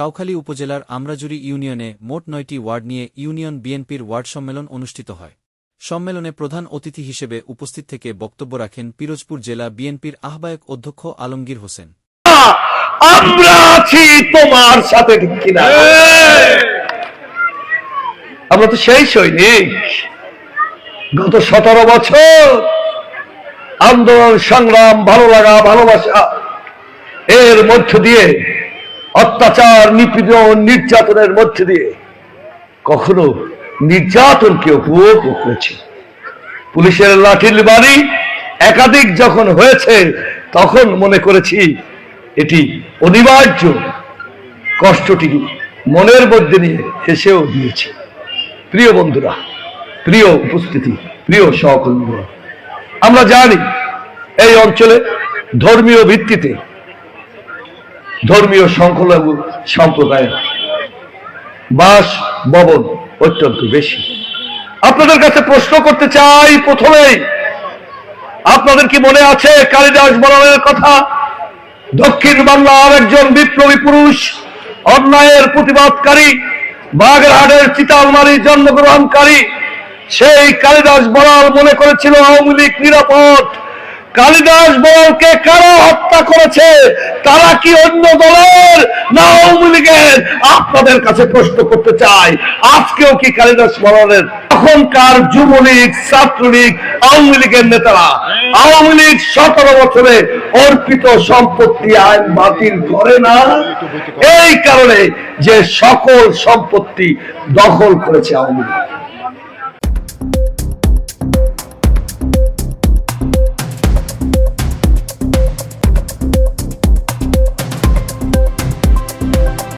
কাউখালী উপজেলার আমরাজুরি ইউনিয়নে মোট নয়টি ওয়ার্ড নিয়ে ইউনিয়ন বিএনপির ওয়ার্ড সম্মেলন অনুষ্ঠিত হয়। সম্মেলনে প্রধান অতিথি হিসেবে উপস্থিত থেকে বক্তব্য রাখেন পিরোজপুর জেলা বিএনপির আহ্বায়ক অধ্যক্ষ আলমগীর হোসেন। আমরা আছি তোমার সাথে আমরা তো সেই সৈনিক। গত সতেরো বছর আন্দোলন, সংগ্রাম, ভালো লাগা, ভালোবাসা, এর মধ্য দিয়ে অত্যাচার, নিপীড়ন, নির্যাতনের মধ্যে দিয়ে কখনো নির্যাতনকে উপভোগ করেছি। পুলিশের লাঠির বাড়ি একাধিক যখন হয়েছে, তখন মনে করেছি এটি অনিবার্য। কষ্টটি মনের মধ্যে নিয়ে হেসেও দিয়েছি। প্রিয় বন্ধুরা, প্রিয় উপস্থিতি, প্রিয় সহকর্মীরা আমরা জানি এই অঞ্চলে ধর্মীয় ভিত্তিতে ধর্মীয় সংখ্যালঘু সম্প্রদায়ের বাস ভবন অত্যন্ত বেশি। আপনাদের কাছে প্রশ্ন করতে চাই প্রথমেই, আপনাদের কি মনে আছে কালিদাস বলারের কথা? দক্ষিণ বাংলার একজন বিপ্লবী পুরুষ, অন্যায়ের প্রতিবাদকারী, বাগেরহাটের চিতালমারি জন্মগ্রহণকারী, সেই কালিদাস বলাল মনে করেছিল আওয়ামী লীগ নিরাপদ। কালিদাস বলকে কারা হত্যা করেছে? তারা কি অন্য দলের? না আওয়ামী লীগের? আপনাদের কাছে প্রশ্ন করতে চাই, আজকেও কি কালিদাস বলালের তখনকার যুবলীগ, ছাত্রলীগ, আওয়ামী লীগের নেতারা, আওয়ামী লীগ সতেরো বছরে অর্পিত সম্পত্তি আইন বাতিল করে না? এই কারণে যে সকল সম্পত্তি দখল করেছে আওয়ামী লীগ।